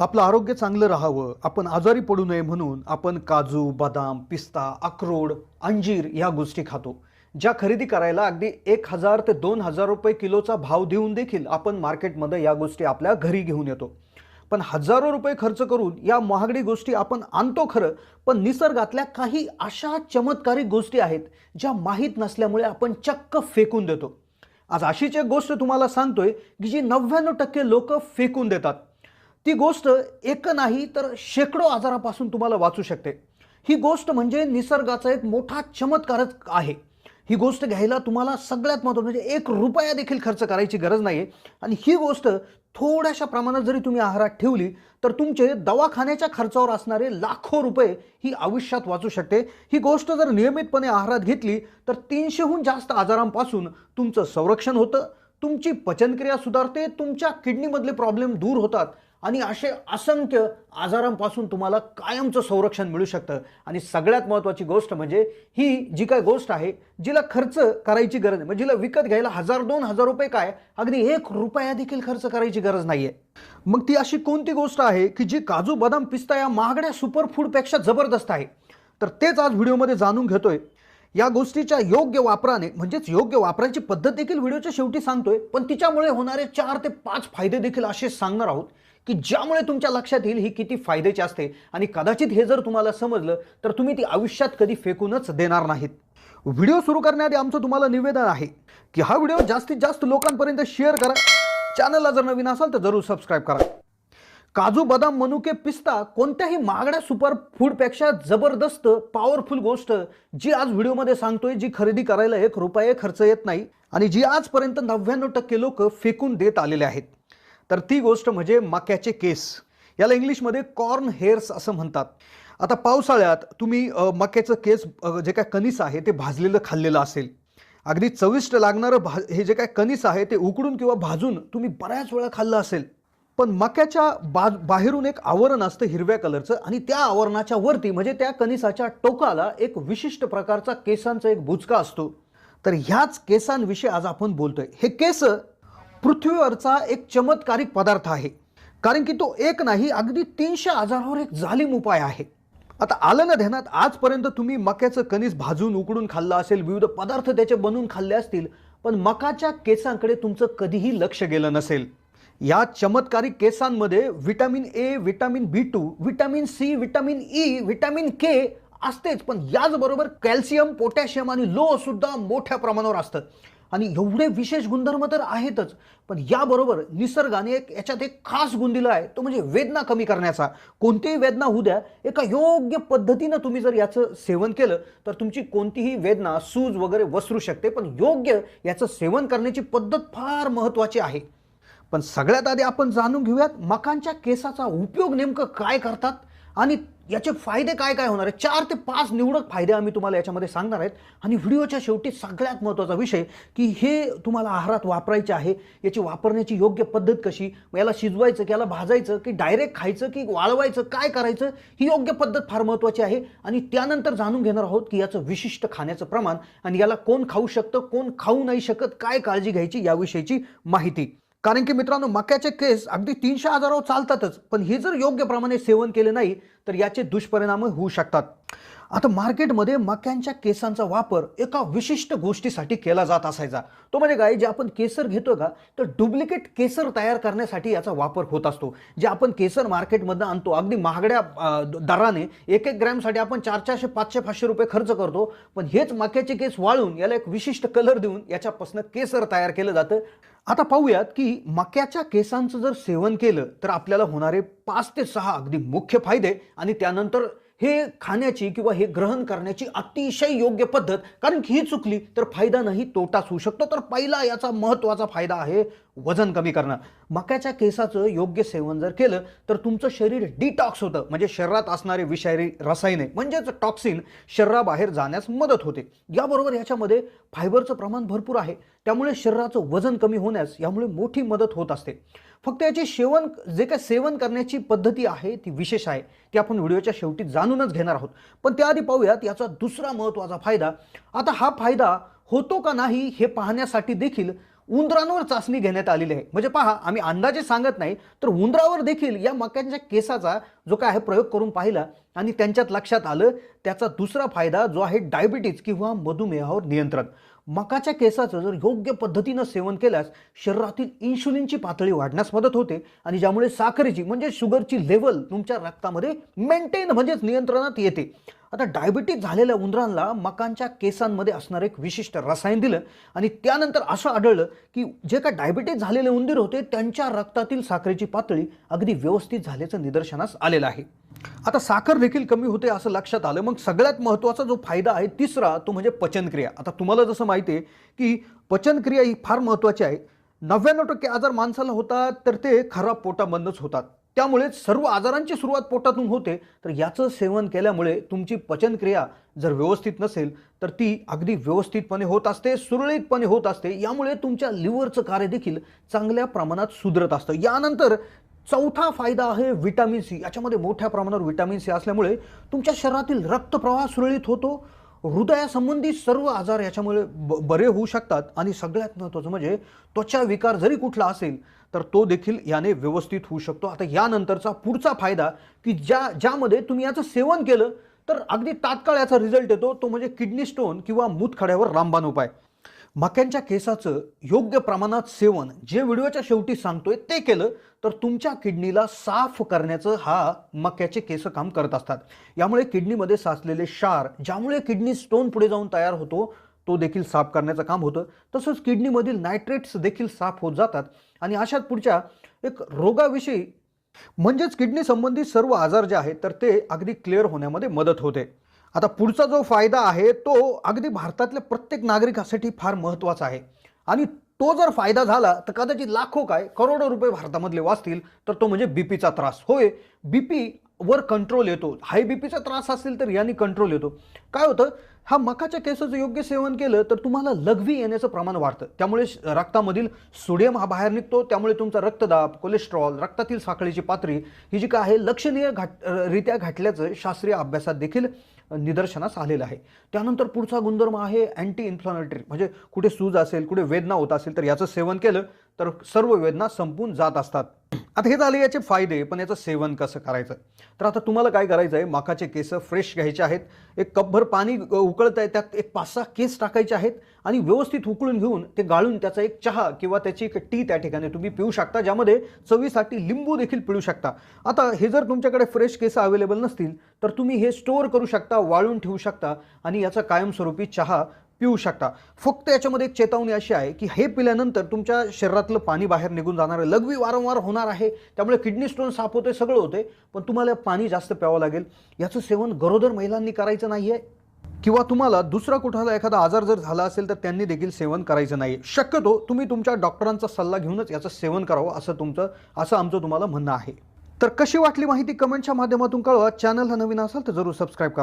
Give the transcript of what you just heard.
आपलं आरोग्य चांगलं राहावं आपण आजारी पडू नये म्हणून आपण काजू बदाम पिस्ता अक्रोड अंजीर या गोष्टी खातो. ज्या खरेदी करायला अगदी एक हजार ते दोन हजार रुपये किलोचा भाव देऊन देखील आपण मार्केटमध्ये या गोष्टी आपल्या घरी घेऊन येतो. पण हजारो रुपये खर्च करून या महागडी गोष्टी आपण आणतो खरं पण निसर्गातल्या काही अशा चमत्कारिक गोष्टी आहेत ज्या माहीत नसल्यामुळे आपण चक्क फेकून देतो. आज अशीच एक गोष्ट तुम्हाला सांगतोय की जी नव्याण्णव टक्के लोक फेकून देतात. ती गोष्ट एक नाही तर शेकडो आजारापासून तुम्हाला वाचू शकते. ही गोष्ट म्हणजे निसर्गाचा एक मोठा चमत्कारच आहे. ही गोष्ट घ्यायला तुम्हाला सगळ्यात महत्त्व म्हणजे एक रुपया देखील खर्च करायची गरज नाही आहे आणि ही गोष्ट थोड्याशा प्रमाणात जरी तुम्ही आहारात ठेवली तर तुमचे दवाखान्याच्या खर्चावर असणारे लाखो रुपये ही आयुष्यात वाचू शकते. ही गोष्ट जर नियमितपणे आहारात घेतली तर तीनशेहून जास्त आजारांपासून तुमचं संरक्षण होतं. तुमची पचनक्रिया सुधारते तुमच्या किडनीमधले प्रॉब्लेम दूर होतात. आणि असे असंख्य आजारांपासून तुम्हाला कायमचं संरक्षण मिळू शकतं. आणि सगळ्यात महत्त्वाची गोष्ट म्हणजे ही जी काय गोष्ट आहे जिला खर्च करायची गरज नाही. म्हणजे जिला विकत घ्यायला हजार दोन हजार रुपये काय? अगदी एक रुपया देखील खर्च करायची गरज नाही आहे मग ती अशी कोणती गोष्ट आहे की जी काजू बदाम पिस्ता या महागड्या सुपरफूडपेक्षा जबरदस्त आहे? तर तेच आज व्हिडिओमध्ये जाणून घेतोय. या गोष्टीच्या योग्य वापराने म्हणजेच योग्य वापराची पद्धत देखील व्हिडिओच्या शेवटी सांगतोय पण तिच्यामुळे होणारे चार ते पाच फायदे देखील असे सांगणार आहोत. की ज्यामुळे तुमच्या लक्षात येईल ही किती फायद्याची असते. आणि कदाचित हे जर तुम्हाला समजलं तर तुम्ही ती आयुष्यात कधी फेकूनच देणार नाहीत. व्हिडिओ सुरू करण्याआधी आमचं तुम्हाला निवेदन आहे की हा व्हिडिओ जास्तीत जास्त लोकांपर्यंत शेअर करा. चॅनलला जर नवीन असाल तर जरूर सबस्क्राईब करा. काजू बदाम मनुके पिस्ता कोणत्याही महागड्या सुपर फूडपेक्षा जबरदस्त पॉवरफुल गोष्ट जी आज व्हिडिओमध्ये सांगतोय जी खरेदी करायला एक रुपये खर्च येत नाही आणि जी आजपर्यंत नव्याण्णव टक्के लोक फेकून देत आलेले आहेत. तर ती गोष्ट म्हणजे मक्याचे केस. याला इंग्लिशमध्ये कॉर्न हेअर्स असं म्हणतात. आता पावसाळ्यात तुम्ही मक्याचं केस जे काय कणीस आहे ते भाजलेलं खाल्लेलं असेल. अगदी चविष्ट लागणारं भा हे जे काय कणीस आहे ते उकडून किंवा भाजून तुम्ही बऱ्याच वेळा खाल्लं असेल. पण मक्याच्या बा बाहेरून एक आवरण असतं हिरव्या कलरचं आणि त्या आवरणाच्या वरती म्हणजे त्या कणिसाच्या टोकाला एक विशिष्ट प्रकारचा केसांचा एक बुचका असतो. तर ह्याच केसांविषयी आज आपण बोलतोय. हे केस पृथ्वीवरचा एक चमत्कारिक पदार्थ आहे. कारण की तो एक नाही अगदी तीनशे आजारावर एक जालिम उपाय आहे. आता आलं ना ध्यानात आजपर्यंत तुम्ही मक्याचं कणीस भाजून उकडून खाल्लं असेल विविध पदार्थ त्याचे बनवून खाल्ले असतील पण मकाच्या केसांकडे तुमचं कधीही लक्ष गेलं नसेल. या चमत्कारिक केसांमध्ये vitamin A vitamin B two vitamin C vitamin E vitamin K असतेच पण याचबरोबर कॅल्शियम पोटॅशियम आणि लो सुद्धा मोठ्या प्रमाणावर असतं. आणि एवढे विशेष गुणधर्म तर आहेतच पण याबरोबर निसर्गाने एक याच्यात एक खास गुण दिला आहे तो म्हणजे वेदना कमी करण्याचा. कोणतीही वेदना होऊ द्या एका योग्य पद्धतीनं तुम्ही जर याचं सेवन केलं तर तुमची कोणतीही वेदना सूज वगैरे वसरू शकते पण योग्य याचं सेवन करण्याची पद्धत फार महत्त्वाची आहे. पण सगळ्यात आधी आपण जाणून घेऊयात मकांच्या केसाचा उपयोग नेमकं काय करतात आणि याचे फायदे काय काय होणार आहे चार ते पाच निवडक फायदे आम्ही तुम्हाला याच्यामध्ये सांगणार आहेत. आणि व्हिडिओच्या शेवटी सगळ्यात महत्त्वाचा विषय की हे तुम्हाला आहारात वापरायचे आहे याची वापरण्याची योग्य पद्धत कशी याला शिजवायचं की याला भाजायचं की डायरेक्ट खायचं की वाळवायचं काय करायचं ही योग्य पद्धत फार महत्त्वाची आहे. आणि त्यानंतर जाणून घेणार आहोत की याचं विशिष्ट खाण्याचं प्रमाण आणि याला कोण खाऊ शकतं कोण खाऊ नाही शकत काय काळजी घ्यायची याविषयीची माहिती. कारण की मित्रांनो मक्याचे केस अगदी तीनशे हजारावर चालतातच पण हे जर योग्य प्रमाणे सेवन केले नाही तर याचे दुष्परिणाम होऊ शकतात. आता मार्केटमध्ये मक्यांच्या केसांचा वापर एका विशिष्ट गोष्टीसाठी केला जात असायचा. तो म्हणजे काय? जे आपण केसर घेतो का तर डुप्लिकेट केसर तयार करण्यासाठी याचा वापर होत असतो. जे आपण केसर मार्केटमधनं आणतो अगदी महागड्या दराने एक एक ग्रॅमसाठी आपण चार चारशे पाचशे पाचशे रुपये खर्च करतो. पण हेच मक्याचे केस वाळून याला एक विशिष्ट कलर देऊन याच्यापासून केसर तयार केलं जातं. आता पाहूयात की मक्याच्या केसांचं जर सेवन केलं तर आपल्याला होणारे पाच ते सहा अगदी मुख्य फायदे आणि त्यानंतर हे खाण्याची किंवा हे ग्रहण करण्याची अतिशय योग्य पद्धत कारण की ही चुकली तर फायदा नाही तोटाच होऊ शकतो. तर पहिला याचा महत्त्वाचा फायदा आहे वजन कमी करणं. मक्याच्या केसाचं योग्य सेवन जर केलं तर तुमचं शरीर डिटॉक्स होतं. म्हणजे शरीरात असणारे विषारी रसायने म्हणजेच टॉक्सिन शरीराबाहेर जाण्यास मदत होते. याबरोबर याच्यामध्ये फायबरचं प्रमाण भरपूर आहे. त्यामुळे शरीराचं वजन कमी होण्यास यामुळे मोठी मदत होत असते. फक्त याचे सेवन जे काय सेवन करण्याची पद्धती आहे ती विशेष आहे. ती आपण व्हिडिओच्या शेवटी जाणूनच घेणार आहोत. पण त्याआधी पाहूयात याचा दुसरा महत्त्वाचा फायदा. आता हा फायदा होतो का नाही हे पाहण्यासाठी देखील उंदरांवर चाचणी घेण्यात आलेली आहे. म्हणजे पहा आम्ही अंदाजे सांगत नाही तर उंदरावर देखील या मक्यांच्या केसाचा जो काय आहे प्रयोग करून पाहिला आणि त्यांच्यात लक्षात आलं त्याचा दुसरा फायदा जो आहे डायबिटीज किंवा मधुमेहावर नियंत्रण. मकाच्या केसाचं जर योग्य पद्धतीनं सेवन केल्यास शरीरातील इन्शुलिनची पातळी वाढण्यास मदत होते आणि ज्यामुळे साखरेची म्हणजे शुगरची लेवल तुमच्या रक्तामध्ये मेंटेन म्हणजेच नियंत्रणात येते. आता डायबिटीज झालेल्या उंदरांना मकांच्या केसांमध्ये असणारं एक विशिष्ट रसायन दिलं आणि त्यानंतर असं आढळलं की जे काय डायबिटीज झालेले उंदीर होते त्यांच्या रक्तातील साखरेची पातळी अगदी व्यवस्थित झाल्याचं निदर्शनास आलेलं आहे. आता साखर देखील कमी होते असं लक्षात आलं. मग सगळ्यात महत्त्वाचा जो फायदा आहे तिसरा तो म्हणजे पचनक्रिया. आता तुम्हाला जसं माहिती आहे की पचनक्रिया ही फार महत्त्वाची आहे. नव्याण्णव टक्के आजार माणसाला होतात तर ते खराब पोटामधनंच होतात. त्यामुळे सर्व आजारांची सुरुवात पोटातून होते. तर याचं सेवन केल्यामुळे तुमची पचनक्रिया जर व्यवस्थित नसेल तर ती अगदी व्यवस्थितपणे होत असते सुरळीतपणे होत असते. यामुळे तुमच्या लिव्हरचं कार्य देखील चांगल्या प्रमाणात सुधरत असतं. यानंतर चौथा फायदा आहे विटॅमिन सी. याच्यामध्ये मोठ्या प्रमाणावर विटॅमिन सी असल्यामुळे तुमच्या शरीरातील रक्तप्रवाह सुरळीत होतो. हृदयासंबंधी सर्व आजार याच्यामुळे ब बरे होऊ शकतात. आणि सगळ्यात महत्त्वाचं म्हणजे त्वचा विकार जरी कुठला असेल तर तो देखील याने व्यवस्थित होऊ शकतो. आता यानंतरचा पुढचा फायदा की ज्या ज्यामध्ये तुम्ही याचं सेवन केलं तर अगदी तात्काळ याचा रिझल्ट येतो. तो म्हणजे किडनी स्टोन किंवा मूतखड्यावर रामबाण उपाय. मक्यांच्या केसाचं योग्य प्रमाणात सेवन जे व्हिडिओच्या शेवटी सांगतोय ते केलं तर तुमच्या किडनीला साफ करण्याचं हा मक्याचे केस काम करत असतात. यामुळे किडनीमध्ये साचलेले क्षार ज्यामुळे किडनी स्टोन पुढे जाऊन तयार होतो तो देखील साफ करण्याचं काम होतं. तसंच किडनीमधील नायट्रेट्स देखील साफ होत जातात. आणि अशात पुढच्या एक रोगाविषयी म्हणजेच किडनी संबंधित सर्व आजार जे आहेत तर ते अगदी क्लिअर होण्यामध्ये मदत होते. आता पुढचा जो फायदा आहे तो अगदी भारतातल्या प्रत्येक नागरिकासाठी फार महत्त्वाचा आहे. आणि तो जर फायदा झाला तर कदाचित लाखो काय करोडो रुपये भारतामधले वाचतील तर तो म्हणजे बी पीचा त्रास. होय बी पी वर कंट्रोल येतो. हाय बी पीचा त्रास असेल तर याने कंट्रोल येतो. काय होतं हा मकाच्या केसाचं योग्य सेवन केलं तर तुम्हाला लघवी येण्याचं प्रमाण वाढतं. त्यामुळे श- रक्तामधील सोडियम हा बाहेर निघतो त्यामुळे तुमचा रक्तदाब कोलेस्ट्रॉल रक्तातील साखळीची पातळी ही जी काय आहे लक्षणीय घाट रित्या घाटल्याचं शास्त्रीय अभ्यासात देखील निदर्शनास आलेलं आहे. त्यानंतर पुढचा गुणधर्म आहे अँटी इन्फ्लॉमेटरी म्हणजे कुठे सूज असेल कुठे वेदना होत असेल तर याचं सेवन केलं तर सर्व वेदना संपून जात असतात. आता हे झाले याचे फायदे पण याचं सेवन कसं करायचं? तर आता तुम्हाला काय करायचं आहे माखाचे केस फ्रेश घ्यायचे आहेत. एक कपभर पाणी उकळत आहे त्यात एक पाच सहा केस टाकायचे आहेत आणि व्यवस्थित उकळून घेऊन ते गाळून त्याचा एक चहा किंवा त्याची एक टी त्या ठिकाणी तुम्ही पिऊ शकता ज्यामध्ये चवीसाठी लिंबू देखील पिळू शकता. आता हे जर तुमच्याकडे फ्रेश केस अवेलेबल नसतील तर तुम्ही हे स्टोअर करू शकता वाळून ठेवू शकता आणि याचा कायमस्वरूपी चहा पिऊ शकता. फक्त याच्यामध्ये एक चेतावणी अशी आहे की हे पिल्यानंतर तुमच्या शरीरातलं पाणी बाहेर निघून जाणार आहे. लघवी वारंवार होणार आहे. त्यामुळे किडनी स्टोन साफ होते सगळं होते पण तुम्हाला पाणी जास्त प्यावं लागेल. याचं सेवन गरोदर महिलांनी करायचं नाही आहे किंवा तुम्हाला दुसरा कुठला एखादा आजार जर झाला असेल तर त्यांनी देखील सेवन करायचं नाही शक्यतो तुम्ही तुमच्या डॉक्टरांचा सल्ला घेऊनच याचं सेवन करावं असं तुमचं असं आमचं तुम्हाला म्हणणं आहे. तर कशी वाटली माहिती कमेंटच्या माध्यमातून कळवा. चॅनलला नवीन असाल तर जरूर सबस्क्राईब करा.